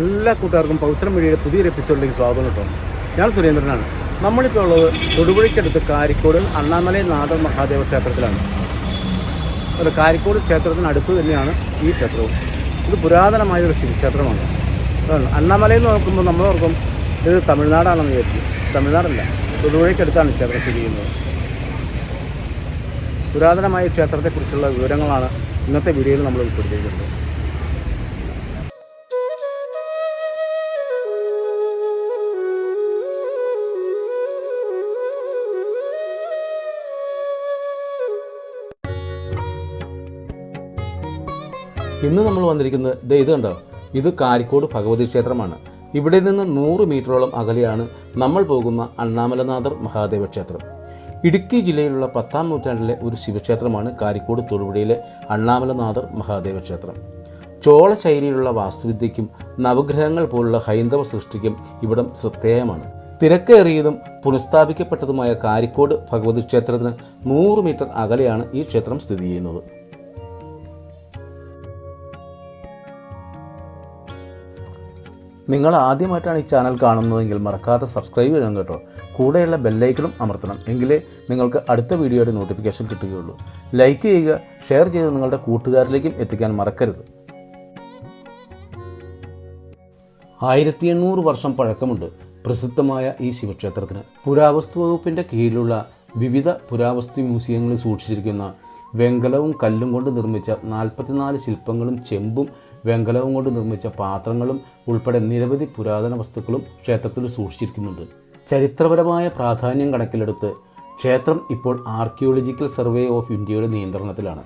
എല്ലാ കൂട്ടുകാർക്കും പൗത്രം മീഡിയയുടെ പുതിയൊരു എപ്പിസോഡിലേക്ക് സ്വാഗതം കിട്ടും. ഞാൻ സുരേന്ദ്രനാണ്. നമ്മളിപ്പോൾ ഉള്ളത് തൊടുപുഴയ്ക്കടുത്ത് കാരിക്കോട് അണ്ണാമലൈ നാഥ മഹാദേവ ക്ഷേത്രത്തിലാണ്. ഒരു കാരിക്കോട് ക്ഷേത്രത്തിനടുത്ത് തന്നെയാണ് ഈ ക്ഷേത്രവും. ഇത് പുരാതനമായ ഒരു ശിവക്ഷേത്രമാണ്. അതാണ്. അണ്ണാമലയിൽ നിന്ന് നോക്കുമ്പോൾ നമ്മൾ ഓർക്കും ഇത് തമിഴ്നാടാണെന്ന് വിചാരിക്കും. തമിഴ്നാടല്ല തൊടുപുഴയ്ക്കടുത്താണ് ക്ഷേത്രം സ്ഥിതി ചെയ്യുന്നത്. പുരാതനമായ ക്ഷേത്രത്തെക്കുറിച്ചുള്ള വിവരങ്ങളാണ് ഇന്നത്തെ വീഡിയോയിൽ നമ്മൾ ഉൾപ്പെടുത്തിയിട്ടുണ്ട് ഇന്ന് നമ്മൾ വന്നിരിക്കുന്നത് ദേ ഇത് കണ്ടോ? ഇത് കാരിക്കോട് ഭഗവതി ക്ഷേത്രമാണ്. ഇവിടെ നിന്ന് നൂറ് മീറ്ററോളം അകലെയാണ് നമ്മൾ പോകുന്ന അണ്ണാമലനാഥർ മഹാദേവ ക്ഷേത്രം. ഇടുക്കി ജില്ലയിലുള്ള പത്താം നൂറ്റാണ്ടിലെ ഒരു ശിവക്ഷേത്രമാണ് കാരിക്കോട് തൊടുപുഴയിലെ അണ്ണാമലനാഥർ മഹാദേവ ക്ഷേത്രം. ചോള ശൈലിയിലുള്ള വാസ്തുവിദ്യയ്ക്കും നവഗ്രഹങ്ങൾ പോലുള്ള ഹൈന്ദവ സൃഷ്ടിക്കും ഇവിടം ശ്രദ്ധേയമാണ്. തിരക്കേറിയതും പുനഃസ്ഥാപിക്കപ്പെട്ടതുമായ കാരിക്കോട് ഭഗവതി ക്ഷേത്രത്തിന് നൂറ് മീറ്റർ അകലെയാണ് ഈ ക്ഷേത്രം സ്ഥിതി ചെയ്യുന്നത്. നിങ്ങൾ ആദ്യമായിട്ടാണ് ഈ ചാനൽ കാണുന്നതെങ്കിൽ മറക്കാതെ സബ്സ്ക്രൈബ് ചെയ്യണം കേട്ടോ. കൂടെയുള്ള ബെല്ലൈക്കണും അമർത്തണം. എങ്കിലേ നിങ്ങൾക്ക് അടുത്ത വീഡിയോയുടെ നോട്ടിഫിക്കേഷൻ കിട്ടുകയുള്ളൂ. ലൈക്ക് ചെയ്യുക ഷെയർ ചെയ്ത് നിങ്ങളുടെ കൂട്ടുകാരിലേക്കും എത്തിക്കാൻ മറക്കരുത്. ആയിരത്തി എണ്ണൂറ് വർഷം പഴക്കമുണ്ട് പ്രസിദ്ധമായ ഈ ശിവക്ഷേത്രത്തിന്. പുരാവസ്തു വകുപ്പിന്റെ കീഴിലുള്ള വിവിധ പുരാവസ്തു മ്യൂസിയങ്ങളിൽ സൂക്ഷിച്ചിരിക്കുന്ന വെങ്കലവും കല്ലും കൊണ്ട് നിർമ്മിച്ച നാൽപ്പത്തിനാല് ശില്പങ്ങളും ചെമ്പും വെങ്കലവും കൊണ്ട് നിർമ്മിച്ച പാത്രങ്ങളും ഉൾപ്പെടെ നിരവധി പുരാതന വസ്തുക്കളും ക്ഷേത്രത്തിൽ സൂക്ഷിച്ചിരിക്കുന്നുണ്ട്. ചരിത്രപരമായ പ്രാധാന്യം കണക്കിലെടുത്ത് ക്ഷേത്രം ഇപ്പോൾ ആർക്കിയോളജിക്കൽ സർവേ ഓഫ് ഇന്ത്യയുടെ നിയന്ത്രണത്തിലാണ്.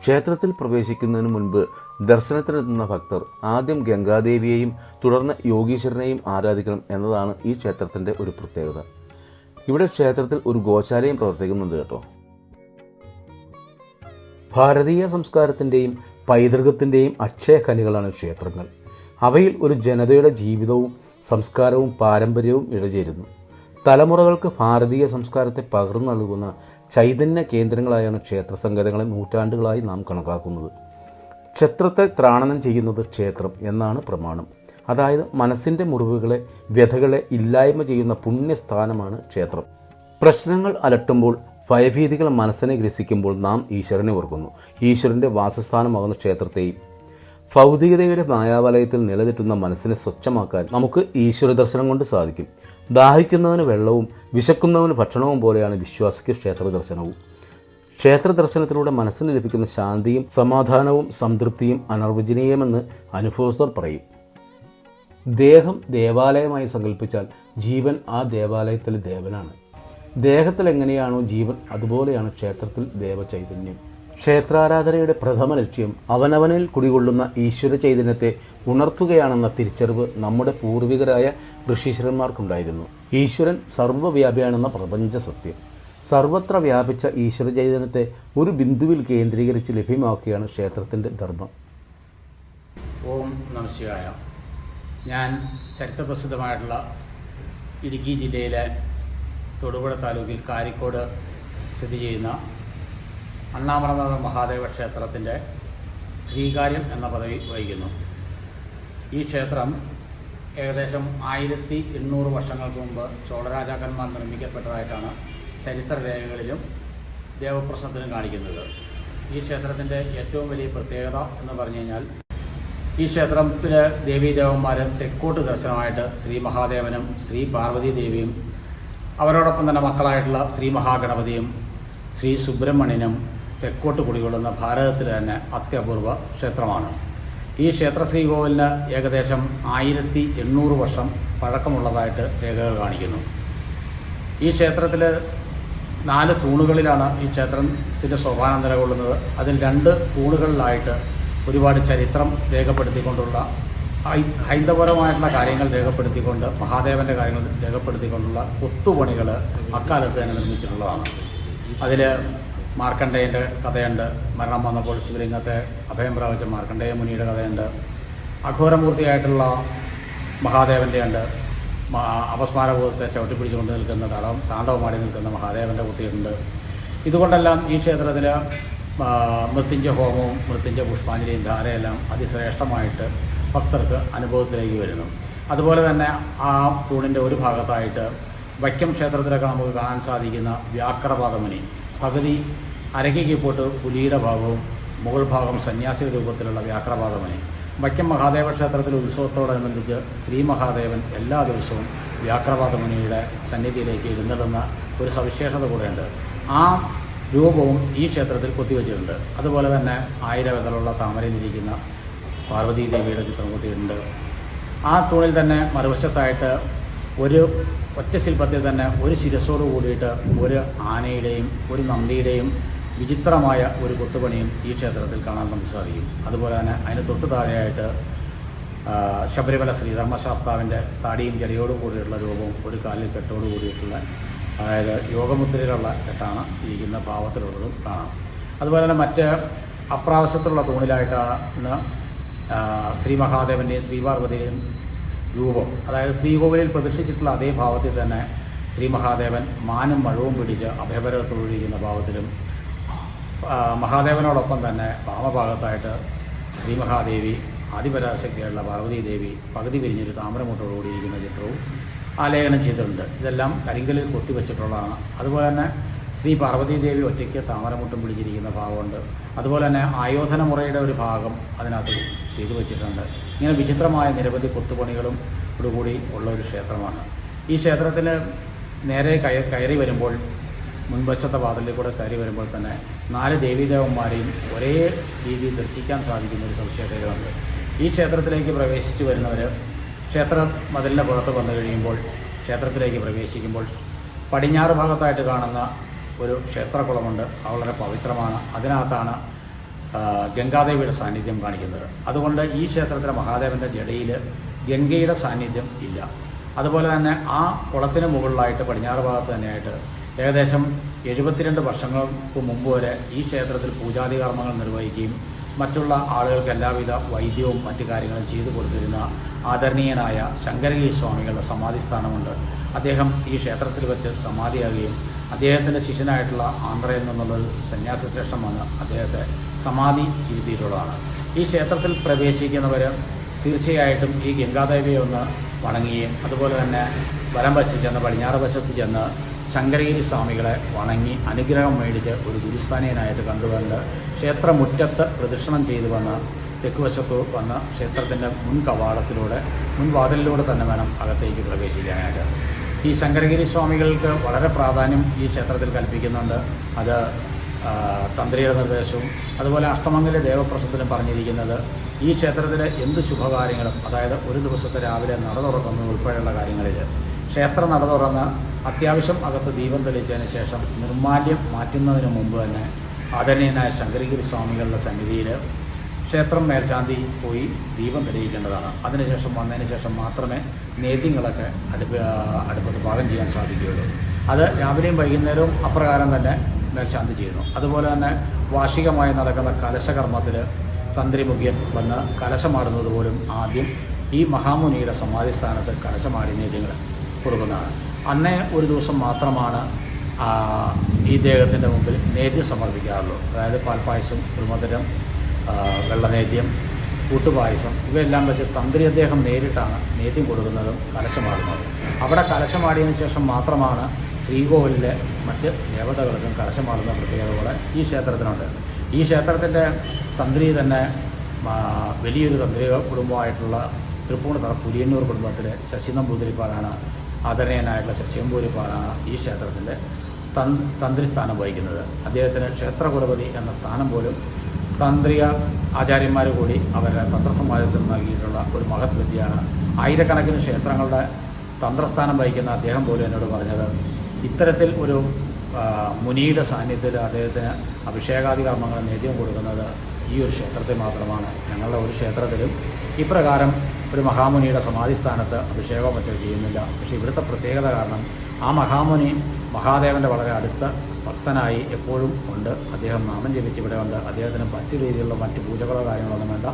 ക്ഷേത്രത്തിൽ പ്രവേശിക്കുന്നതിന് മുൻപ് ദർശനത്തിനെത്തുന്ന ഭക്തർ ആദ്യം ഗംഗാദേവിയെയും തുടർന്ന് യോഗീശ്വരനെയും ആരാധിക്കണം എന്നതാണ് ഈ ക്ഷേത്രത്തിന്റെ ഒരു പ്രത്യേകത. ഇവിടെ ക്ഷേത്രത്തിൽ ഒരു ഗോശാലയും പ്രവർത്തിക്കുന്നുണ്ട് കേട്ടോ. ഭാരതീയ സംസ്കാരത്തിന്റെയും പൈതൃകത്തിന്റെയും അക്ഷയഖനികളാണ് ക്ഷേത്രങ്ങൾ. അവയിൽ ഒരു ജനതയുടെ ജീവിതവും സംസ്കാരവും പാരമ്പര്യവും ഇഴചേരുന്നു. തലമുറകൾക്ക് ഭാരതീയ സംസ്കാരത്തെ പകർന്നു നൽകുന്ന ചൈതന്യ കേന്ദ്രങ്ങളായാണ് ക്ഷേത്ര സംഗതങ്ങളെ നൂറ്റാണ്ടുകളായി നാം കണക്കാക്കുന്നത്. ക്ഷേത്രത്തെ ത്രാണനം ചെയ്യുന്നത് ക്ഷേത്രം എന്നാണ് പ്രമാണം. അതായത് മനസ്സിന്റെ മുറിവുകളെ വ്യഥകളെ ഇല്ലായ്മ ചെയ്യുന്ന പുണ്യസ്ഥാനമാണ് ക്ഷേത്രം. പ്രശ്നങ്ങൾ അലട്ടുമ്പോൾ ഭയഭീതികൾ മനസ്സിനെ ഗ്രസിക്കുമ്പോൾ നാം ഈശ്വരനെ ഓർക്കുന്നു. ഈശ്വരന്റെ വാസസ്ഥാനമാകുന്ന ക്ഷേത്രത്തെയും ഭൗതികതയുടെ മായാവലയത്തിൽ നിലനിൽക്കുന്ന മനസ്സിനെ സ്വച്ഛമാക്കാൻ നമുക്ക് ഈശ്വര ദർശനം കൊണ്ട് സാധിക്കും. ദാഹിക്കുന്നവന് വെള്ളവും വിശക്കുന്നവന് ഭക്ഷണവും പോലെയാണ് വിശ്വാസിക്ക് ക്ഷേത്ര ദർശനവും. ക്ഷേത്ര ദർശനത്തിലൂടെ മനസ്സിന് ലഭിക്കുന്ന ശാന്തിയും സമാധാനവും സംതൃപ്തിയും അനർവചനീയമെന്ന് അനുഭവസ്ഥർ പറയും. ദേഹം ദേവാലയമായി സങ്കല്പിച്ചാൽ ജീവൻ ആ ദേവാലയത്തിലെ ദേവനാണ്. ദേഹത്തിൽ എങ്ങനെയാണോ ജീവൻ അതുപോലെയാണ് ക്ഷേത്രത്തിൽ ദേവചൈതന്യം. ക്ഷേത്രാരാധനയുടെ പ്രഥമ ലക്ഷ്യം അവനവനിൽ കുടികൊള്ളുന്ന ഈശ്വര ചൈതന്യത്തെ ഉണർത്തുകയാണെന്ന തിരിച്ചറിവ് നമ്മുടെ പൂർവികരായ ഋഷീശ്വരന്മാർക്കുണ്ടായിരുന്നു. ഈശ്വരൻ സർവവ്യാപിയാണെന്ന പ്രപഞ്ച സത്യം. സർവത്ര വ്യാപിച്ച ഈശ്വര ചൈതന്യത്തെ ഒരു ബിന്ദുവിൽ കേന്ദ്രീകരിച്ച് ലഭ്യമാക്കുകയാണ് ക്ഷേത്രത്തിന്റെ ധർമ്മം. ഓം നമശിവായ ഞാൻ ചരിത്രപ്രസിദ്ധമായിട്ടുള്ള ഇടുക്കി ജില്ലയിലെ തൊടുപുഴ താലൂക്കിൽ കാരിക്കോട് സ്ഥിതി ചെയ്യുന്ന അണ്ണാമലനാഥ മഹാദേവ ക്ഷേത്രത്തിന്റെ ശ്രീകാര്യം എന്ന പദവി വഹിക്കുന്നു. ഈ ക്ഷേത്രം ഏകദേശം ആയിരത്തി എണ്ണൂറ് വർഷങ്ങൾക്ക് മുമ്പ് ചോളരാജാക്കന്മാർ നിർമ്മിക്കപ്പെട്ടതായിട്ടാണ് ചരിത്രരേഖകളിലും ദേവപ്രശ്നത്തിലും കാണിക്കുന്നത്. ഈ ക്ഷേത്രത്തിന്റെ ഏറ്റവും വലിയ പ്രത്യേകത എന്ന് പറഞ്ഞു കഴിഞ്ഞാൽ ഈ ക്ഷേത്രത്തിലെ ദേവീദേവന്മാർ തെക്കോട്ട് ദർശനമായിട്ട് ശ്രീ മഹാദേവനും ശ്രീ പാർവതി ദേവിയും അവരോടൊപ്പം തന്നെ മക്കളായിട്ടുള്ള ശ്രീ മഹാഗണപതിയും ശ്രീ സുബ്രഹ്മണ്യനും തെക്കോട്ട് കുടികൊള്ളുന്ന ഭാരതത്തിൽ തന്നെ അത്യപൂർവ ക്ഷേത്രമാണ്. ഈ ക്ഷേത്ര ശ്രീകോവിലിന് ഏകദേശം ആയിരത്തി എണ്ണൂറ് വർഷം പഴക്കമുള്ളതായിട്ട് രേഖകൾ കാണിക്കുന്നു. ഈ ക്ഷേത്രത്തിൽ നാല് തൂണുകളിലാണ് ഈ ക്ഷേത്രത്തിന്റെ ശോഭാനം നിലകൊള്ളുന്നത്. അതിൽ രണ്ട് തൂണുകളിലായിട്ട് ഒരുപാട് ചരിത്രം രേഖപ്പെടുത്തിക്കൊണ്ടുള്ള ഹൈന്ദവപരമായിട്ടുള്ള കാര്യങ്ങൾ രേഖപ്പെടുത്തിക്കൊണ്ട് മഹാദേവന്റെ കാര്യങ്ങൾ രേഖപ്പെടുത്തിക്കൊണ്ടുള്ള കൊത്തുപണികൾ അക്കാലത്ത് തന്നെ നിർമ്മിച്ചിട്ടുള്ളതാണ്. അതിൽ മാർക്കണ്ഡേയന്റെ കഥയുണ്ട് മരണം വന്നപ്പോൾ ശിവലിംഗത്തെ അഭയം പ്രാപിച്ച മാർക്കണ്ഡേയ മുനിയുടെ കഥയുണ്ട് അഘോരമൂർത്തിയായിട്ടുള്ള മഹാദേവന്റെ ഉണ്ട് അപസ്മാരഭൂതത്തെ ചവിട്ടിപ്പിടിച്ചുകൊണ്ട് നിൽക്കുന്ന തടം താണ്ഡവമാടി നിൽക്കുന്ന മഹാദേവന്റെ കുട്ടിയുണ്ട്. ഇതുകൊണ്ടെല്ലാം ഈ ക്ഷേത്രത്തിൽ മൃത്യുഞ്ജ ഹോമവും മൃത്യുഞ്ജ പുഷ്പാഞ്ജലിയും ധാരയെല്ലാം അതിശ്രേഷ്ഠമായിട്ട് ഭക്തർക്ക് അനുഭവത്തിലേക്ക് വരുന്നു. അതുപോലെ തന്നെ ആ തൂണിന്റെ ഒരു ഭാഗത്തായിട്ട് വൈക്കം ക്ഷേത്രത്തിലൊക്കെ നമുക്ക് കാണാൻ സാധിക്കുന്ന വ്യാക്രപാദമുനി പകുതി അരയ്ക്ക് പോട്ട് പുലിയുടെ ഭാഗവും മുകൾ ഭാഗം സന്യാസി രൂപത്തിലുള്ള വ്യാക്രപാദമുനി വൈക്കം മഹാദേവ ക്ഷേത്രത്തിലെ ഉത്സവത്തോടനുബന്ധിച്ച് ശ്രീ മഹാദേവൻ എല്ലാ ദിവസവും വ്യാക്രപാദമുനിയുടെ സന്നിധിയിലേക്ക് ഇരുന്നിടുന്ന ഒരു സവിശേഷത കൂടെയുണ്ട്. ആ രൂപവും ഈ ക്ഷേത്രത്തിൽ കൊത്തിവെച്ചിട്ടുണ്ട്. അതുപോലെ തന്നെ ആയിരവകളുള്ള താമരയിലിരിക്കുന്ന പാർവതീ ദേവിയുടെ ചിത്രം കൂട്ടിയിട്ടുണ്ട്. ആ തൂണിൽ തന്നെ മറുവശത്തായിട്ട് ഒരു ഒറ്റ ശില്പത്തിൽ തന്നെ ഒരു ശിരസോട് കൂടിയിട്ട് ഒരു ആനയുടെയും ഒരു നന്ദിയുടെയും വിചിത്രമായ ഒരു കൊത്തുപണിയും ഈ ക്ഷേത്രത്തിൽ കാണാൻ നമുക്ക് സാധിക്കും. അതുപോലെ തന്നെ അതിന് തൊട്ടു താഴെയായിട്ട് ശബരിമല ശ്രീധർമ്മശാസ്താവിന്റെ താടിയും ജടയോടും കൂടിയിട്ടുള്ള രൂപവും ഒരു കാലിൽ കെട്ടോട് കൂടിയിട്ടുള്ള അതായത് യോഗമുദ്രയിലുള്ള കെട്ടാണ് ഇരിക്കുന്ന ഭാവത്തിലുള്ളതും കാണാം. അതുപോലെ തന്നെ മറ്റ് അപ്രാവശ്യത്തിലുള്ള തൂണിലായിട്ടാണ് ശ്രീ മഹാദേവന്റെയും ശ്രീപാർവതിയുടെയും രൂപം. അതായത് ശ്രീകോവിലിൽ പ്രതിഷ്ഠിച്ചിട്ടുള്ള അതേ ഭാവത്തിൽ തന്നെ ശ്രീ മഹാദേവൻ മാനും മഴവും പിടിച്ച് അഭയപരത്തോടിരിക്കുന്ന ഭാവത്തിലും മഹാദേവനോടൊപ്പം തന്നെ വാമഭാഗത്തായിട്ട് ശ്രീ മഹാദേവി ആദിപരാശക്തിയായിട്ടുള്ള പാർവതീ ദേവി പകുതി പിരിഞ്ഞൊരു താമരമുട്ടോടുകൂടിയിരിക്കുന്ന ചിത്രവും ആലേഖനം ചെയ്തിട്ടുണ്ട്. ഇതെല്ലാം കരിങ്കലിൽ കൊത്തിവെച്ചിട്ടുള്ളതാണ് അതുപോലെ തന്നെ ശ്രീ പാർവതീ ദേവി ഒറ്റയ്ക്ക് താമരമുട്ടും പിടിച്ചിരിക്കുന്ന ഭാഗമുണ്ട് അതുപോലെ തന്നെ ആയോധന മുറയുടെ ഒരു ഭാഗം അതിനകത്ത് ചെയ്തു വച്ചിട്ടുണ്ട്. ഇങ്ങനെ വിചിത്രമായ നിരവധി കൊത്തുപണികളും കൂടി ഉള്ള ഒരു ക്ഷേത്രമാണ്. ഈ ക്ഷേത്രത്തിന് നേരെ കയ കയറി വരുമ്പോൾ മുൻവശത്തെ വാതിലിൽ കൂടെ കയറി വരുമ്പോൾ തന്നെ നാല് ദേവീദേവന്മാരെയും ഒരേ രീതിയിൽ ദർശിക്കാൻ സാധിക്കുന്ന ഒരു സവിശേഷതയുണ്ട് ഈ ക്ഷേത്രത്തിലേക്ക് പ്രവേശിച്ചു വരുന്നവർ ക്ഷേത്ര മതിലിന്റെ പുറത്ത് വന്നു കഴിയുമ്പോൾ ക്ഷേത്രത്തിലേക്ക് പ്രവേശിക്കുമ്പോൾ പടിഞ്ഞാറ് ഭാഗത്തായിട്ട് കാണുന്ന ഒരു ക്ഷേത്രകുളമുണ്ട്. അത് വളരെ പവിത്രമാണ്. അതിനകത്താണ് ഗംഗാദേവിയുടെ സാന്നിധ്യം കാണിക്കുന്നത്. അതുകൊണ്ട് ഈ ക്ഷേത്രത്തിലെ മഹാദേവന്റെ ജടയിൽ ഗംഗയുടെ സാന്നിധ്യം ഇല്ല. അതുപോലെ തന്നെ ആ കുളത്തിന് മുകളിലായിട്ട് പടിഞ്ഞാറ് ഭാഗത്ത് തന്നെയായിട്ട് ഏകദേശം എഴുപത്തിരണ്ട് വർഷങ്ങൾക്ക് മുമ്പ് വരെ ഈ ക്ഷേത്രത്തിൽ പൂജാതി കർമ്മങ്ങൾ നിർവഹിക്കുകയും മറ്റുള്ള ആളുകൾക്ക് എല്ലാവിധ വൈദ്യവും മറ്റു കാര്യങ്ങളും ചെയ്തു കൊടുത്തിരുന്ന ആദരണീയനായ ശങ്കരഗിരി സ്വാമികളുടെ സമാധി സ്ഥാനമുണ്ട് അദ്ദേഹം ഈ ക്ഷേത്രത്തിൽ വെച്ച് സമാധിയാകുകയും അദ്ദേഹത്തിന്റെ ശിഷ്യനായിട്ടുള്ള ആന്ധ്രയിൽ നിന്നുള്ളൊരു സന്യാസ ശ്രേഷ്ഠമാണ് അദ്ദേഹത്തെ സമാധി ഇരുത്തിയിട്ടുള്ളതാണ്. ഈ ക്ഷേത്രത്തിൽ പ്രവേശിക്കുന്നവർ തീർച്ചയായിട്ടും ഈ ഗംഗാദേവിയെ ഒന്ന് വണങ്ങുകയും അതുപോലെ തന്നെ വലം വച്ച് ചെന്ന് പടിഞ്ഞാറ് വശത്ത് ചെന്ന് ശങ്കരഗിരി സ്വാമികളെ വണങ്ങി അനുഗ്രഹം മേടിച്ച് ഒരു ഗുരുസ്ഥാനീയനായിട്ട് കണ്ടുകൊണ്ട് ക്ഷേത്രമുറ്റത്ത് പ്രദക്ഷിണം ചെയ്തു വന്ന് തെക്കുവശത്ത് വന്ന് ക്ഷേത്രത്തിന്റെ മുൻ കവാടത്തിലൂടെ മുൻവാതിലിലൂടെ തന്നെ വേണം അകത്തേക്ക് പ്രവേശിക്കാനായിട്ട്. ഈ ശങ്കരഗിരി സ്വാമികൾക്ക് വളരെ പ്രാധാന്യം ഈ ക്ഷേത്രത്തിൽ കൽപ്പിക്കുന്നുണ്ട്. അത് തന്ത്രിയുടെ നിർദ്ദേശവും അതുപോലെ അഷ്ടമംഗല ദേവപ്രസത്തിലും പറഞ്ഞിരിക്കുന്നത് ഈ ക്ഷേത്രത്തിലെ എന്ത് ശുഭകാര്യങ്ങളും അതായത് ഒരു ദിവസത്തെ രാവിലെ നട തുറക്കുന്നത് ഉൾപ്പെടെയുള്ള കാര്യങ്ങളിൽ ക്ഷേത്ര നട തുറന്ന് അത്യാവശ്യം അകത്ത് ദീപം തെളിച്ചതിന് ശേഷം നിർമാല്യം മാറ്റുന്നതിന് മുമ്പ് തന്നെ ആദരണീയനായ ശങ്കരഗിരി സ്വാമികളുടെ സന്നിധിയിൽ ക്ഷേത്രം മേൽശാന്തി പോയി ദീപം തെളിയിക്കേണ്ടതാണ്. അതിനുശേഷം വന്നതിന് ശേഷം മാത്രമേ നേദ്യങ്ങളൊക്കെ അടുപ്പ് അടുപ്പത്ത് പാകം ചെയ്യാൻ സാധിക്കുകയുള്ളൂ. അത് രാവിലെയും വൈകുന്നേരവും അപ്രകാരം തന്നെ മേൽശാന്തി ചെയ്യുന്നു. അതുപോലെ തന്നെ വാർഷികമായി നടക്കുന്ന കലശകർമ്മത്തിൽ തന്ത്രി മുഖ്യൻ വന്ന് കലശമാടുന്നത് പോലും ആദ്യം ഈ മഹാമുനിയുടെ സമാധി സ്ഥാനത്ത് കലശമാടി നേദ്യങ്ങൾ കൊടുക്കുന്നതാണ്. അന്നേ ഒരു ദിവസം മാത്രമാണ് ഈ ദേഹത്തിന്റെ മുമ്പിൽ നേദ്യം സമർപ്പിക്കാറുള്ളൂ. അതായത് പാൽപ്പായസം തിരുമധുരം വെള്ളനേദ്യം കൂട്ടുപായസം ഇവയെല്ലാം വെച്ച് തന്ത്രി അദ്ദേഹം നേരിട്ടാണ് നേദ്യം കൊടുക്കുന്നതും കലശമാടുന്നതും. അവിടെ കലശമാടിയതിനു ശേഷം മാത്രമാണ് ശ്രീകോവിലിലെ മറ്റ് ദേവതകൾക്കും കലശമാടുന്ന പ്രത്യേകതകൾ ഈ ക്ഷേത്രത്തിനുണ്ട്. ഈ ക്ഷേത്രത്തിന്റെ തന്ത്രി തന്നെ വലിയൊരു തന്ത്രി കുടുംബമായിട്ടുള്ള തൃപ്പൂണിത്തറ പുലിയന്നൂർ കുടുംബത്തിലെ ശശി നമ്പൂതിരിപ്പാടാണ് ആദരണീയനായിട്ടുള്ള ശശിയമ്പൂരിപ്പാടാണ് ഈ ക്ഷേത്രത്തിന്റെ തന്ത്രി സ്ഥാനം വഹിക്കുന്നത്. അദ്ദേഹത്തിന് ക്ഷേത്രകുലപതി എന്ന സ്ഥാനം പോലും തന്ത്രിയ ആചാര്യന്മാർ കൂടി അവരുടെ തന്ത്രസമാജത്തിൽ നൽകിയിട്ടുള്ള ഒരു മഹത് വിദ്യയാണ്. ആയിരക്കണക്കിന് ക്ഷേത്രങ്ങളുടെ തന്ത്രസ്ഥാനം വഹിക്കുന്ന അദ്ദേഹം പോലും എന്നോട് പറഞ്ഞത് ഇത്തരത്തിൽ ഒരു മുനിയുടെ സാന്നിധ്യത്തിൽ അദ്ദേഹത്തിന് അഭിഷേകാദി കർമ്മങ്ങൾ നേതൃത്വം കൊടുക്കുന്നത് ഈ ഒരു ക്ഷേത്രത്തിൽ മാത്രമാണ്. ഞങ്ങളുടെ ഒരു ക്ഷേത്രത്തിലും ഇപ്രകാരം ഒരു മഹാമുനിയുടെ സമാധി സ്ഥാനത്ത് അഭിഷേകമോ മറ്റോ ചെയ്യുന്നില്ല. പക്ഷേ ഇവിടുത്തെ പ്രത്യേകത കാരണം ആ മഹാമുനി മഹാദേവന്റെ വളരെ അടുത്ത ഭക്തനായി എപ്പോഴും ഉണ്ട്. അദ്ദേഹം നാമം ജപിച്ച് ഇവിടെ ഉണ്ട്. അദ്ദേഹത്തിന് മറ്റു രീതിയിലുള്ള മറ്റ് പൂജകളോ കാര്യങ്ങളോ ഒന്നും വേണ്ട.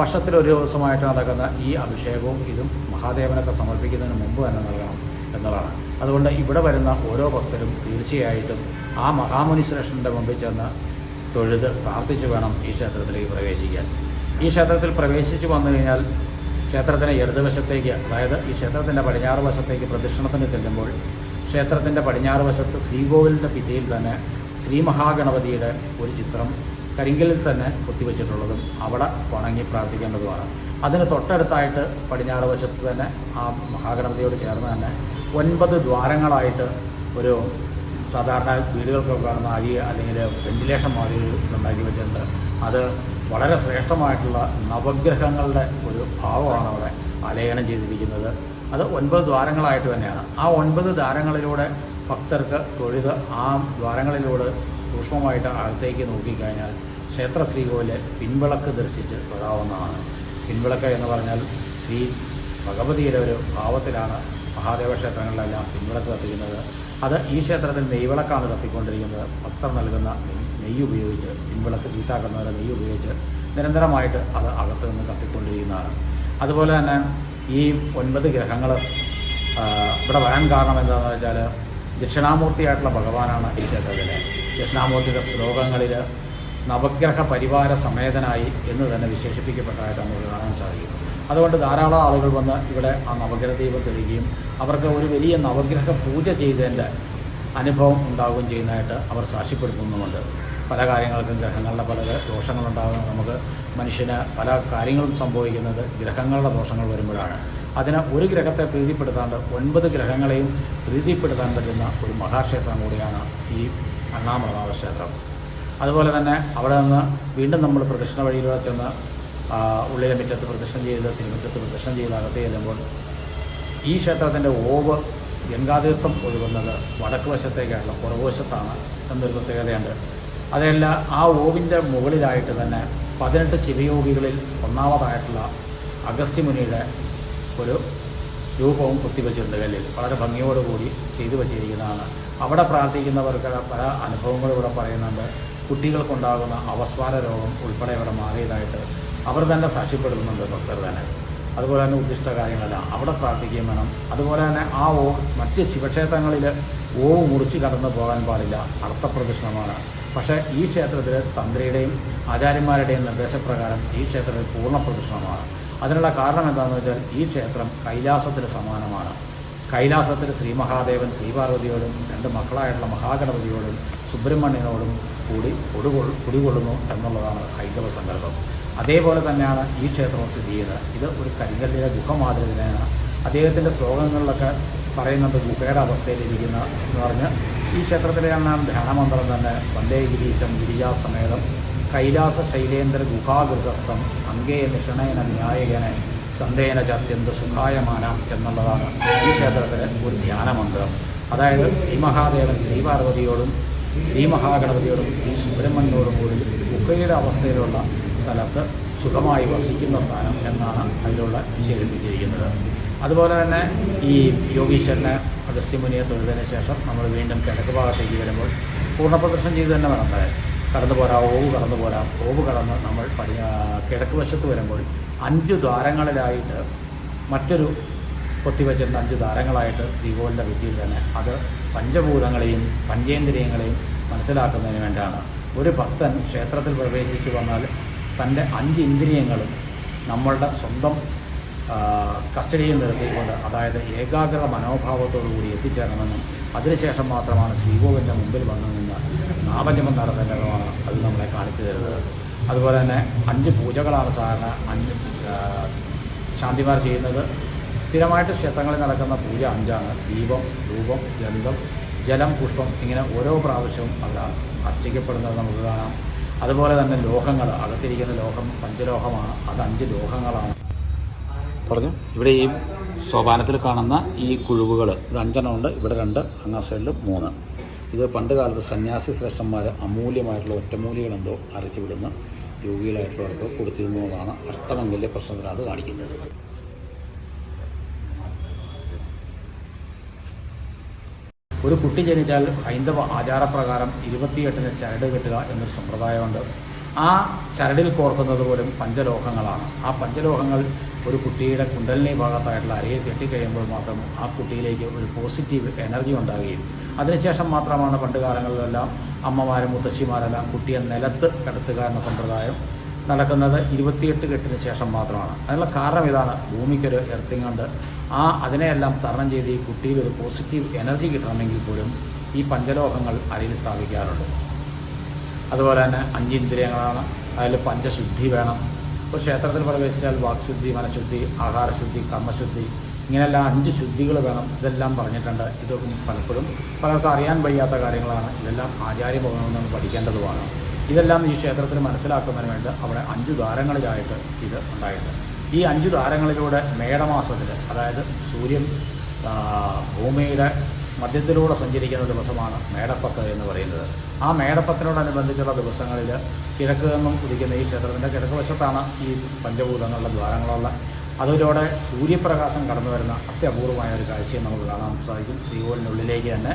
വർഷത്തിൽ ഒരു ദിവസമായിട്ട് നടക്കുന്ന ഈ അഭിഷേകവും ഇതും മഹാദേവനൊക്കെ സമർപ്പിക്കുന്നതിന് മുമ്പ് തന്നെ നൽകണം എന്നുള്ളതാണ്. അതുകൊണ്ട് ഇവിടെ വരുന്ന ഓരോ ഭക്തരും തീർച്ചയായിട്ടും ആ മഹാമുനി ശ്രേഷ്ഠന്റെ മുമ്പിൽ ചെന്ന് തൊഴുത് പ്രാർത്ഥിച്ച് വേണം ഈ ക്ഷേത്രത്തിലേക്ക് പ്രവേശിക്കാൻ. ഈ ക്ഷേത്രത്തിൽ പ്രവേശിച്ച് വന്നു കഴിഞ്ഞാൽ ക്ഷേത്രത്തിന്റെ ഇടതുവശത്തേക്ക് അതായത് ഈ ക്ഷേത്രത്തിന്റെ പടിഞ്ഞാറ് വശത്തേക്ക് പ്രദക്ഷിണത്തിന് ചെല്ലുമ്പോൾ ക്ഷേത്രത്തിന്റെ പടിഞ്ഞാറ് വശത്ത് ശ്രീകോവിലിന്റെ ഭിത്തിയിൽ തന്നെ ശ്രീ മഹാഗണപതിയുടെ ഒരു ചിത്രം കരിങ്കലിൽ തന്നെ കൊത്തിവെച്ചിട്ടുള്ളതും അവിടെ വണങ്ങി പ്രാർത്ഥിക്കേണ്ടതുമാണ്. അതിന് തൊട്ടടുത്തായിട്ട് പടിഞ്ഞാറ് വശത്ത് തന്നെ ആ മഹാഗണപതിയോട് ചേർന്ന് തന്നെ ഒൻപത് ദ്വാരങ്ങളായിട്ട് ഒരു സാധാരണ വീടുകൾക്കൊക്കെ കാണുന്ന അരി അല്ലെങ്കിൽ വെന്റിലേഷൻ മാതിരി ഉണ്ടാക്കി വെച്ചിട്ടുണ്ട്. അത് വളരെ ശ്രേഷ്ഠമായിട്ടുള്ള നവഗ്രഹങ്ങളുടെ ഒരു ഭാവമാണ് അവിടെ ആലേഖനം ചെയ്തിരിക്കുന്നത്. അത് ഒൻപത് ദ്വാരങ്ങളായിട്ട് തന്നെയാണ്. ആ ഒൻപത് ദ്വാരങ്ങളിലൂടെ ഭക്തർക്ക് തൊഴുത് ആ ദ്വാരങ്ങളിലൂടെ സൂക്ഷ്മമായിട്ട് അകത്തേക്ക് നോക്കിക്കഴിഞ്ഞാൽ ക്ഷേത്ര ശ്രീകോവിലെ പിൻവിളക്ക് ദർശിച്ച് തൊഴാവുന്നതാണ്. പിൻവിളക്ക് എന്ന് പറഞ്ഞാൽ ശ്രീ ഭഗവതിയുടെ ഒരു ഭാവത്തിലാണ് മഹാദേവ ക്ഷേത്രങ്ങളിലെല്ലാം പിൻവിളക്ക് കത്തിക്കുന്നത്. അത് ഈ ക്ഷേത്രത്തിൽ നെയ്വിളക്കാണ് കത്തിക്കൊണ്ടിരിക്കുന്നത്. ഭക്തർ നൽകുന്ന നെയ്- നെയ്യ് ഉപയോഗിച്ച് പിൻവിളക്ക് ചീത്താക്കുന്നവരെ നെയ്യ് ഉപയോഗിച്ച് നിരന്തരമായിട്ട് അത് അകത്ത് നിന്ന് കത്തിക്കൊണ്ടിരിക്കുന്നതാണ്. അതുപോലെ തന്നെ ഈ ഒൻപത് ഗ്രഹങ്ങൾ ഇവിടെ വരാൻ കാരണം എന്താണെന്ന് വെച്ചാൽ ദക്ഷിണാമൂർത്തിയായിട്ടുള്ള ഭഗവാനാണ് ഈ ക്ഷേത്രത്തിലെ ദക്ഷിണാമൂർത്തിയുടെ ശ്ലോകങ്ങളിൽ നവഗ്രഹ പരിവാര സമേതനായി എന്ന് തന്നെ വിശേഷിപ്പിക്കപ്പെട്ടതായിട്ട് നമുക്ക് കാണാൻ സാധിക്കും. അതുകൊണ്ട് ധാരാളം ആളുകൾ വന്ന് ഇവിടെ ആ നവഗ്രഹ ദീപം തെളിയുകയും അവർക്ക് ഒരു വലിയ നവഗ്രഹ പൂജ ചെയ്തതിന്റെ അനുഭവം ഉണ്ടാവുകയും ചെയ്യുന്നതായിട്ട് അവർ സാക്ഷ്യപ്പെടുത്തുന്നുമുണ്ട്. പല കാര്യങ്ങൾക്കും ഗ്രഹങ്ങളുടെ പല ദോഷങ്ങളുണ്ടാകുന്നു. നമുക്ക് മനുഷ്യന് പല കാര്യങ്ങളും സംഭവിക്കുന്നത് ഗ്രഹങ്ങളുടെ ദോഷങ്ങൾ വരുമ്പോഴാണ്. അതിന് ഒരു ഗ്രഹത്തെ പ്രീതിപ്പെടുത്താണ്ട് ഒൻപത് ഗ്രഹങ്ങളെയും പ്രീതിപ്പെടുത്താൻ പറ്റുന്ന ഒരു മഹാക്ഷേത്രം കൂടിയാണ് ഈ അണ്ണാമലനാഥ ക്ഷേത്രം അതുപോലെ തന്നെ അവിടെ നിന്ന് വീണ്ടും നമ്മൾ പ്രദക്ഷിണ വഴിയിലൂടെ ചെന്ന് ഉള്ളിലെ മുറ്റത്ത് പ്രദക്ഷിണം ചെയ്ത് തിരുമുറ്റത്ത് പ്രദക്ഷിണം ചെയ്ത് അകത്ത് ചെല്ലുമ്പോൾ ഈ ക്ഷേത്രത്തിന്റെ ഓവ് ഗംഗാതീർത്ഥം ഒഴുകുന്നത് വടക്ക് വശത്തേക്കാണ് പുറകുവശത്താണ് എന്നൊരു പ്രത്യേകതയുണ്ട്. അതല്ല ആ ഓവിന്റെ മുകളിലായിട്ട് തന്നെ പതിനെട്ട് ശിവയോഗികളിൽ ഒന്നാമതായിട്ടുള്ള അഗസ്ത്യമുനിയുടെ ഒരു രൂപവും കുത്തിവെച്ചിട്ടുണ്ട് കല്ലിൽ. വളരെ ഭംഗിയോടുകൂടി ചെയ്തു വച്ചിരിക്കുന്നതാണ്. അവിടെ പ്രാർത്ഥിക്കുന്നവർക്ക് പല അനുഭവങ്ങളും ഇവിടെ പറയുന്നുണ്ട്. കുട്ടികൾക്കുണ്ടാകുന്ന അവസ്വാര രോഗം ഉൾപ്പെടെ ഇവിടെ മാറിയതായിട്ട് അവർ തന്നെ സാക്ഷ്യപ്പെടുത്തുന്നുണ്ട് ഭക്തർ തന്നെ. അതുപോലെ തന്നെ ഉദ്ദിഷ്ട കാര്യങ്ങളെല്ലാം അവിടെ പ്രാർത്ഥിക്കുകയും വേണം. അതുപോലെ തന്നെ ആ ഓ മറ്റ് ശിവക്ഷേത്രങ്ങളിൽ ഓവ് മുറിച്ച് കടന്നു പോകാൻ പാടില്ല. അർത്ഥപ്രദക്ഷിണമാണ് പക്ഷേ ഈ ക്ഷേത്രത്തിൽ തന്ത്രിയുടെയും ആചാര്യന്മാരുടെയും നിർദ്ദേശപ്രകാരം ഈ ക്ഷേത്രത്തിൽ പൂർണ പ്രദക്ഷിണമാണ് അതിനുള്ള കാരണം എന്താണെന്ന് വെച്ചാൽ ഈ ക്ഷേത്രം കൈലാസത്തിന് സമാനമാണ്. കൈലാസത്തിൽ ശ്രീ മഹാദേവൻ ശ്രീപാർവതിയോടും രണ്ട് മക്കളായിട്ടുള്ള മഹാഗണപതിയോടും സുബ്രഹ്മണ്യനോടും കൂടി കൊടുകൊ കുടികൊള്ളുന്നു എന്നുള്ളതാണ് ഹൈന്ദവ സങ്കല്പം. അതേപോലെ തന്നെയാണ് ഈ ക്ഷേത്രം സ്ഥിതി ചെയ്യുന്നത്. ഇത് ഒരു കരിങ്കല്ലിലെ ഗുഹ മാതൃകയാണ് അദ്ദേഹത്തിന്റെ ശ്ലോകങ്ങളിലൊക്കെ പറയുന്നുണ്ട് ഗുഹയുടെ അവസ്ഥയിലിരിക്കുന്ന എന്ന് പറഞ്ഞ് ഈ ക്ഷേത്രത്തിലെ എണ്ണാം ധ്യാനമന്ത്രം തന്നെ വന്ദേ ഗിരീശം ഗിരിജാസമേതം കൈലാസ ശൈലേന്ദ്ര ഗുഹാഗൃഹസ്ഥം അങ്കേ നിഷണേന ന്യായകനെ സ്കന്ധേന ചത്യന്ത സുഖായമാനം എന്നുള്ളതാണ് ഈ ക്ഷേത്രത്തിലെ ഒരു ധ്യാനമന്ത്രം. അതായത് ശ്രീ മഹാദേവൻ ശ്രീപാർവതിയോടും ശ്രീ മഹാഗണപതിയോടും ശ്രീ സുബ്രഹ്മണ്യോടും കൂടി ഗുഹയുടെ അവസ്ഥയിലുള്ള സ്ഥലത്ത് സുഖമായി വസിക്കുന്ന സ്ഥാനം എന്നാണ് അതിലുള്ള വിശേഷിപ്പിച്ചിരിക്കുന്നത്. അതുപോലെ തന്നെ ഈ യോഗീശ്വരനെ അഗസ്ത്യമുനിയെ തൊഴുതിന് ശേഷം നമ്മൾ വീണ്ടും കിഴക്ക് ഭാഗത്തേക്ക് വരുമ്പോൾ പൂർണപ്രദർശനം ചെയ്ത് തന്നെ വേണം വരാൻ കടന്നു പോരാം ഓവ് കടന്നു പോരാം. ഓവ് കടന്ന് നമ്മൾ പടി കിഴക്ക് വശത്ത് വരുമ്പോൾ അഞ്ച് ദ്വാരങ്ങളിലായിട്ട് മറ്റൊരു കൊത്തിവെച്ചിരുന്ന അഞ്ച് ദ്വാരങ്ങളായിട്ട് ശ്രീകോവിലിന്റെ വിദ്യയിൽ തന്നെ അത് പഞ്ചഭൂതങ്ങളെയും പഞ്ചേന്ദ്രിയങ്ങളെയും മനസ്സിലാക്കുന്നതിന് വേണ്ടിയാണ്. ഒരു ഭക്തൻ ക്ഷേത്രത്തിൽ പ്രവേശിച്ചു വന്നാൽ തന്റെ അഞ്ച് ഇന്ദ്രിയങ്ങളും നമ്മളുടെ സ്വന്തം കസ്റ്റഡിയിൽ നിർത്തിക്കൊണ്ട് അതായത് ഏകാഗ്രത മനോഭാവത്തോടുകൂടി എത്തിച്ചേരണമെന്നും അതിനുശേഷം മാത്രമാണ് ശ്രീകോവിലിന്റെ മുമ്പിൽ വന്നു നിന്ന് നാമജപം നടത്തേണ്ടതുമാണ് അത് നമ്മളെ കാണിച്ചു തരുന്നത്. അതുപോലെ തന്നെ അഞ്ച് പൂജകളാണ് സാധാരണ അഞ്ച് ശാന്തിമാർ ചെയ്യുന്നത്. സ്ഥിരമായിട്ട് ക്ഷേത്രങ്ങളിൽ നടക്കുന്ന പൂജ അഞ്ചാണ്. ദീപം രൂപം ഗന്ധം ജലം പുഷ്പം ഇങ്ങനെ ഓരോ പ്രാവശ്യവും അവിടെ അർച്ചിക്കപ്പെടുന്നത് നമുക്ക് കാണാം. അതുപോലെ തന്നെ ലോഹങ്ങൾ അകത്തിരിക്കുന്ന ലോഹം പഞ്ചലോഹമാണ്. അത് അഞ്ച് ലോഹങ്ങളാണ്. പറഞ്ഞു. ഇവിടെ ഈ സോപാനത്തിൽ കാണുന്ന ഈ കുഴുവുകൾ ഇത് അഞ്ചെണ്ണം ഉണ്ട്. ഇവിടെ രണ്ട് അങ്ങാ സൈഡിൽ മൂന്ന്. ഇത് പണ്ട് കാലത്ത് സന്യാസി ശ്രേഷ്ഠന്മാർ അമൂല്യമായിട്ടുള്ള ഒറ്റമൂലികളെന്തോ അരച്ചു വിടുന്ന യോഗികളായിട്ടുള്ളവർക്ക് കൊടുത്തിരുന്നതാണ് അഷ്ടമംഗല്യ പ്രശ്നത്തിനകത്ത് കാണിക്കുന്നത്. ഒരു കുട്ടി ജനിച്ചാൽ ഹൈന്ദവ ആചാരപ്രകാരം ഇരുപത്തിയെട്ടിന് ചരട് കെട്ടുക എന്നൊരു സമ്പ്രദായമുണ്ട്. ആ ചരടിൽ കോർക്കുന്നത് പോലും പഞ്ചലോഹങ്ങളാണ്. ആ പഞ്ചലോഹങ്ങൾ ഒരു കുട്ടിയുടെ കുണ്ടലിനി ഭാഗത്തായിട്ടുള്ള അരയിൽ കെട്ടിക്കഴിയുമ്പോൾ മാത്രം ആ കുട്ടിയിലേക്ക് ഒരു പോസിറ്റീവ് എനർജി ഉണ്ടാകുകയും അതിനുശേഷം മാത്രമാണ് പണ്ട് കാലങ്ങളിലെല്ലാം അമ്മമാരും മുത്തശ്ശിമാരെല്ലാം കുട്ടിയെ നിലത്ത് കിടത്തുക എന്ന സമ്പ്രദായം നടക്കുന്നത് ഇരുപത്തിയെട്ട് കെട്ടിന് ശേഷം മാത്രമാണ്. അതിനുള്ള കാരണം ഇതാണ്. ഭൂമിക്കൊരു എർത്തിങ് ഉണ്ട്. ആ അതിനെയെല്ലാം തരണം ചെയ്ത് ഈ കുട്ടിയിൽ ഒരു പോസിറ്റീവ് എനർജി കിട്ടണമെങ്കിൽ പോലും ഈ പഞ്ചലോഹങ്ങൾ അരയിൽ സ്ഥാപിക്കാറുണ്ട്. അതുപോലെ തന്നെ അഞ്ച് ഇന്ദ്രിയങ്ങളാണ്. അതിൽ പഞ്ചശുദ്ധി വേണം. ഒരു ക്ഷേത്രത്തിൽ പ്രവേശിച്ചാൽ വാക്ശുദ്ധി മനഃശുദ്ധി ആഹാരശുദ്ധി കർമ്മശുദ്ധി ഇങ്ങനെയെല്ലാം അഞ്ച് ശുദ്ധികൾ വേണം. ഇതെല്ലാം പറഞ്ഞിട്ടുണ്ട്. ഇത് പലപ്പോഴും പലർക്കും അറിയാൻ വയ്യാത്ത കാര്യങ്ങളാണ്. ഇതെല്ലാം ആചാര്യഭവനിൽ നിന്ന് പഠിക്കേണ്ടതുമാണ്. ഇതെല്ലാം ഈ ക്ഷേത്രത്തിൽ മനസ്സിലാക്കുന്നതിന് വേണ്ടി അവിടെ അഞ്ചു ദ്വാരങ്ങളിലായിട്ട് ഇത് ഉണ്ടായിട്ടുണ്ട്. ഈ അഞ്ചു ദ്വാരങ്ങളിലൂടെ മേടമാസത്തിൽ അതായത് സൂര്യൻ ഭൂമിയുടെ മധ്യത്തിലൂടെ സഞ്ചരിക്കുന്ന ദിവസമാണ് മേടപ്പത്ത് എന്ന് പറയുന്നത്. ആ മേടപ്പത്തിനോടനുബന്ധിച്ചുള്ള ദിവസങ്ങളിൽ കിഴക്ക് നിന്നും ഉദിക്കുന്ന ഈ ക്ഷേത്രത്തിന്റെ കിഴക്ക് വശത്താണ് ഈ പഞ്ചഭൂതങ്ങളുടെ ദ്വാരങ്ങളുള്ള. അതിലൂടെ സൂര്യപ്രകാശം കടന്നു വരുന്ന അത്യപൂർവമായ ഒരു കാഴ്ചയും നമുക്ക് കാണാൻ സാധിക്കും. ശ്രീകോവിലിനുള്ളിലേക്ക് തന്നെ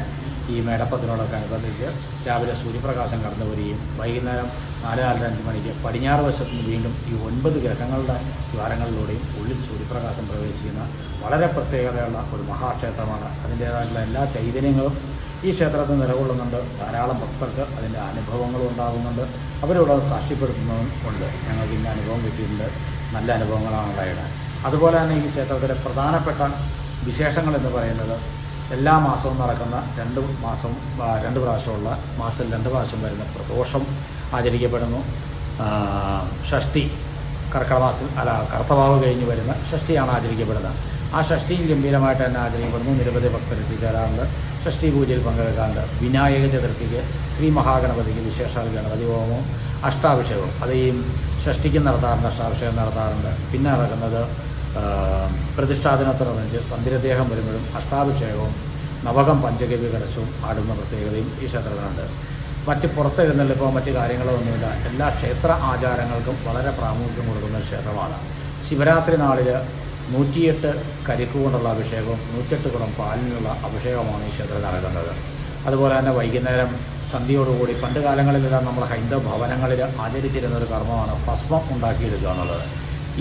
ഈ മേടപ്പത്തിനോടൊക്കെ അനുബന്ധിച്ച് രാവിലെ സൂര്യപ്രകാശം കടന്നു വരികയും വൈകുന്നേരം നാല് നാലര അഞ്ച് മണിക്ക് പടിഞ്ഞാറ് വശത്ത് നിന്ന് വീണ്ടും ഈ ഒൻപത് ഗ്രഹങ്ങളുടെ ദ്വാരങ്ങളിലൂടെയും ഉള്ളിൽ സൂര്യപ്രകാശം പ്രവേശിക്കുന്ന വളരെ പ്രത്യേകതയുള്ള ഒരു മഹാക്ഷേത്രമാണ്. അതിന്റേതായിട്ടുള്ള എല്ലാ ചൈതന്യങ്ങളും ഈ ക്ഷേത്രത്തിൽ നിലകൊള്ളുന്നുണ്ട്. ധാരാളം ഭക്തർക്ക് അതിന്റെ അനുഭവങ്ങളും ഉണ്ടാകുന്നുണ്ട്. അവരോട് സാക്ഷ്യപ്പെടുത്തുന്നതും ഉണ്ട്. ഞങ്ങൾക്ക് ഇന്ന അനുഭവം കിട്ടിയിട്ടുണ്ട്. നല്ല അനുഭവങ്ങളാണ് ഉണ്ടായത് അതുപോലെ തന്നെ ഈ ക്ഷേത്രത്തിലെ പ്രധാനപ്പെട്ട വിശേഷങ്ങൾ എന്ന് പറയുന്നത് എല്ലാ മാസവും നടക്കുന്ന രണ്ട് മാസം രണ്ട് പ്രാവശ്യമുള്ള മാസത്തിൽ രണ്ട് പ്രാവശ്യം വരുന്ന പ്രദോഷം ആചരിക്കപ്പെടുന്നു. ഷഷ്ടി കർക്കിടക മാസം അല്ല കർത്തവാവ് കഴിഞ്ഞ് വരുന്ന ഷഷ്ടിയാണ് ആചരിക്കപ്പെടുന്നത്. ആ ഷഷ്ടിയിൽ ഗംഭീരമായിട്ട് തന്നെ ആചരിക്കപ്പെടുന്നു. നിരവധി ഭക്തർ എത്തിച്ചേരാറുണ്ട്. ഷഷ്ടി പൂജയിൽ പങ്കെടുക്കാറുണ്ട്. വിനായക ചതുർത്ഥിക്ക് ശ്രീ മഹാഗണപതിക്ക് വിശേഷാൽ ഗണപതി ഹോമവും അഷ്ടാഭിഷേകവും. അത് ഈ ഷഷ്ടിക്ക് നടത്താറുണ്ട് അഷ്ടാഭിഷേകം നടത്താറുണ്ട്. പിന്നെ നടക്കുന്നത് പ്രതിഷ്ഠാദിനത്തോടനുബന്ധിച്ച് പന്തിരദ്ദേഹം വരുമ്പോഴും അഷ്ടാഭിഷേകവും നവകം പഞ്ചഗവി കലശവും ആടുന്ന പ്രത്യേകതയും ഈ ക്ഷേത്രത്തിനുണ്ട് മറ്റ് പുറത്തെഴുന്നള്ളിപ്പോ മറ്റ് കാര്യങ്ങളോ ഒന്നുമില്ല എല്ലാ ക്ഷേത്ര ആചാരങ്ങൾക്കും വളരെ പ്രാമുഖ്യം കൊടുക്കുന്ന ക്ഷേത്രമാണ്. ശിവരാത്രി നാളിൽ നൂറ്റിയെട്ട് കരിക്ക് കൊണ്ടുള്ള അഭിഷേകവും നൂറ്റെട്ട് കുടം പാലിനുള്ള അഭിഷേകമാണ് ഈ ക്ഷേത്രത്തിൽ നടക്കുന്നത്. അതുപോലെ തന്നെ വൈകുന്നേരം സന്ധ്യയോടുകൂടി പണ്ട് കാലങ്ങളിലെല്ലാം നമ്മൾ ഹൈന്ദവ ഭവനങ്ങളിൽ ആചരിച്ചിരുന്ന ഒരു കർമ്മമാണ് ഭസ്മം ഉണ്ടാക്കിയെടുക്കുക എന്നുള്ളത്.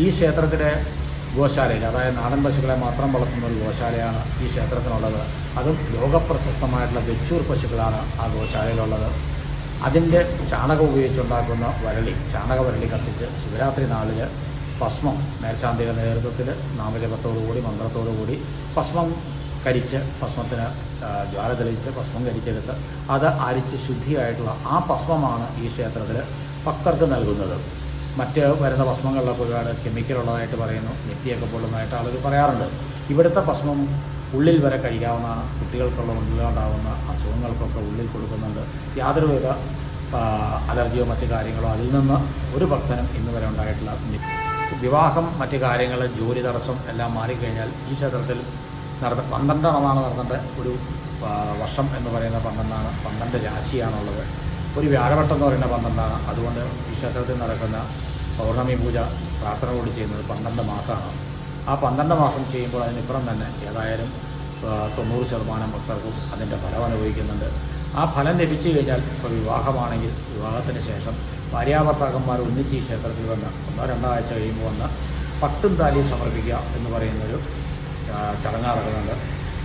ഈ ക്ഷേത്രത്തിലെ ഗോശാലയിൽ അതായത് നാടൻ പശുക്കളെ മാത്രം വളർത്തുന്ന ഒരു ഗോശാലയാണ് ഈ ക്ഷേത്രത്തിനുള്ളത്. അതും ലോകപ്രശസ്തമായിട്ടുള്ള വെച്ചൂർ പശുക്കളാണ് ആ ഗോശാലയിലുള്ളത്. അതിന്റെ ചാണകം ഉപയോഗിച്ചുണ്ടാക്കുന്ന വരളി ചാണക വരളി കത്തിച്ച് ശിവരാത്രി നാളിൽ ഭസ്മം മേൽശാന്തിയുടെ നേതൃത്വത്തിൽ നാമജപത്തോടുകൂടി മന്ത്രത്തോടുകൂടി ഭസ്മം കരിച്ച് ഭസ്മത്തിന് ജ്വാല തെളിയിച്ച് ഭസ്മം കരിച്ചെടുത്ത് അത് അരിച്ച് ശുദ്ധിയായിട്ടുള്ള ആ ഭസ്മമാണ് ഈ ക്ഷേത്രത്തിൽ ഭക്തർക്ക് നൽകുന്നത്. മറ്റ് വരുന്ന ഭസ്മങ്ങളിലൊക്കെ ഒരുപാട് കെമിക്കലുള്ളതായിട്ട് പറയുന്നു നെറ്റിയൊക്കെ പൊള്ളുന്നതായിട്ട് ആളുകൾ പറയാറുണ്ട്. ഇവിടുത്തെ ഭസ്മം ഉള്ളിൽ വരെ കഴിക്കാവുന്നതാണ് കുട്ടികൾക്കുള്ള ഉള്ളിലുണ്ടാകുന്ന അസുഖങ്ങൾക്കൊക്കെ ഉള്ളിൽ കൊടുക്കുന്നുണ്ട്. യാതൊരുവിധ അലർജിയോ മറ്റു കാര്യങ്ങളോ അതിൽ നിന്ന് ഒരു ഭക്തനും ഇന്ന് വരെ ഉണ്ടായിട്ടില്ല. വിവാഹം മറ്റു കാര്യങ്ങൾ ജോലി തടസ്സം എല്ലാം മാറിക്കഴിഞ്ഞാൽ ഈ ക്ഷേത്രത്തിൽ നടത്ത പന്ത്രണ്ടെണ്ണമാണ് നടത്തേണ്ട ഒരു വർഷം എന്ന് പറയുന്ന പന്ത്രണ്ടാണ് പന്ത്രണ്ട് രാശിയാണുള്ളത്. ഒരു വ്യാഴവട്ടം എന്ന് പറയുന്ന പന്ത്രണ്ടാണ്. അതുകൊണ്ട് ക്ഷേത്രത്തിൽ നടക്കുന്ന പൗർണമി പൂജ പ്രാർത്ഥന കൂടി ചെയ്യുന്നത് പന്ത്രണ്ട് മാസമാണ്. ആ പന്ത്രണ്ട് മാസം ചെയ്യുമ്പോൾ അതിനിപ്പുറം തന്നെ ഏതായാലും തൊണ്ണൂറ് ശതമാനം ഭക്തർക്കും അതിന്റെ ഫലം അനുഭവിക്കുന്നുണ്ട്. ആ ഫലം ലഭിച്ചു കഴിഞ്ഞാൽ ഇപ്പോൾ വിവാഹമാണെങ്കിൽ വിവാഹത്തിന് ശേഷം ഭാര്യാഭർത്താക്കന്മാർ ഒന്നിച്ച് ഈ ക്ഷേത്രത്തിൽ വന്ന് ഒന്നോ രണ്ടോ ആഴ്ച കഴിയുമ്പോൾ വന്ന് പട്ടും താലിയും സമർപ്പിക്കുക എന്ന് പറയുന്നൊരു ചടങ്ങ് നടക്കുന്നുണ്ട്.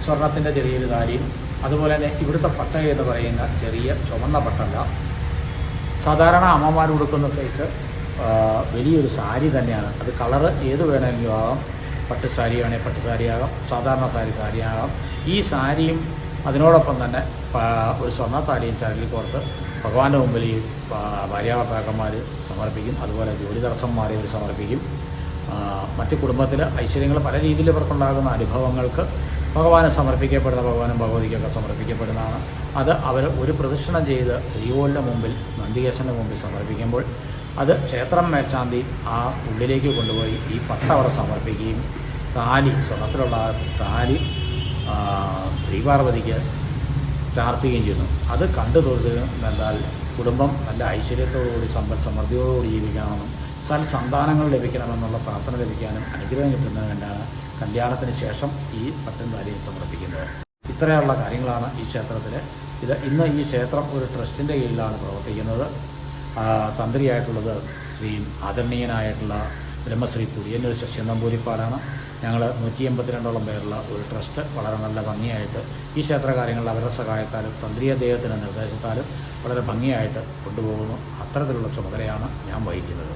സ്വർണത്തിന്റെ ചെറിയൊരു താലിയും അതുപോലെ തന്നെ ഇവിടുത്തെ പട്ട എന്ന് പറയുന്ന ചെറിയ ചുമന്ന പട്ടല്ല സാധാരണ അമ്മമാർ ഉടുക്കുന്ന സൈസ് വലിയൊരു സാരി തന്നെയാണ്. അത് കളറ് ഏത് വേണമെങ്കിലും ആകാം. പട്ട് സാരി വേണേൽ പട്ട് ആകാം. സാധാരണ സാരി സാരി ആകാം. ഈ സാരിയും അതിനോടൊപ്പം തന്നെ ഒരു സ്വർണ താലിയും ചരലിൽ കോർത്ത് ഭഗവാന്റെ മുമ്പിൽ ഈ ഭാര്യാഭർത്താക്കന്മാർ സമർപ്പിക്കും. അതുപോലെ ജോലി തടസ്സന്മാരെ അവർ സമർപ്പിക്കും മറ്റു കുടുംബത്തിൽ ഐശ്വര്യങ്ങൾ പല രീതിയിൽ ഇവർക്കുണ്ടാകുന്ന അനുഭവങ്ങൾക്ക് ഭഗവാന് സമർപ്പിക്കപ്പെടുന്ന ഭഗവാനും ഭഗവതിക്കൊക്കെ സമർപ്പിക്കപ്പെടുന്നതാണ്. അത് അവർ ഒരു പ്രദക്ഷിണം ചെയ്ത് ശ്രീകോലിന്റെ മുമ്പിൽ നന്ദികേശന്റെ മുമ്പിൽ സമർപ്പിക്കുമ്പോൾ അത് ക്ഷേത്രം മേൽശാന്തി ആ ഉള്ളിലേക്ക് കൊണ്ടുപോയി ഈ പട്ട അവിടെ സമർപ്പിക്കുകയും താലി സ്വർണത്തിലുള്ള താലി ശ്രീപാർവതിക്ക് പ്രാർത്ഥിക്കുകയും ചെയ്യുന്നു. അത് കണ്ടു തൊഴുതെന്നാൽ കുടുംബം നല്ല ഐശ്വര്യത്തോടുകൂടി സമ്പൽ സമൃദ്ധിയോടുകൂടി ജീവിക്കണമെന്നും സൽ സന്താനങ്ങൾ ലഭിക്കണമെന്നുള്ള പ്രാർത്ഥന ലഭിക്കാനും അനുഗ്രഹം കിട്ടുന്നതിന് വേണ്ടിയാണ് കല്യാണത്തിന് ശേഷം ഈ പട്ടും താലിയും സമർപ്പിക്കുന്നത്. ഇത്രയുള്ള കാര്യങ്ങളാണ് ഈ ക്ഷേത്രത്തിൽ ഇത് ഇന്ന് ഈ ക്ഷേത്രം ഒരു ട്രസ്റ്റിന്റെ കീഴിലാണ് പ്രവർത്തിക്കുന്നത്. തന്ത്രിയായിട്ടുള്ളത് ശ്രീ ആദരണീയനായിട്ടുള്ള ബ്രഹ്മശ്രീ കുടിയന്നൂർ ശശി നമ്പൂരിപ്പാടാണ് ഞങ്ങൾ നൂറ്റി എൺപത്തിരണ്ടോളം പേരുള്ള ഒരു ട്രസ്റ്റ്. വളരെ നല്ല ഭംഗിയായിട്ട് ഈ ക്ഷേത്ര കാര്യങ്ങളിൽ അവരുടെ സഹായത്താലും തന്ത്രീയ ദൈവത്തിന്റെ നിർദ്ദേശത്താലും വളരെ ഭംഗിയായിട്ട് കൊണ്ടുപോകുന്നു. അത്തരത്തിലുള്ള ചുമതലയാണ് ഞാൻ വഹിക്കുന്നത്.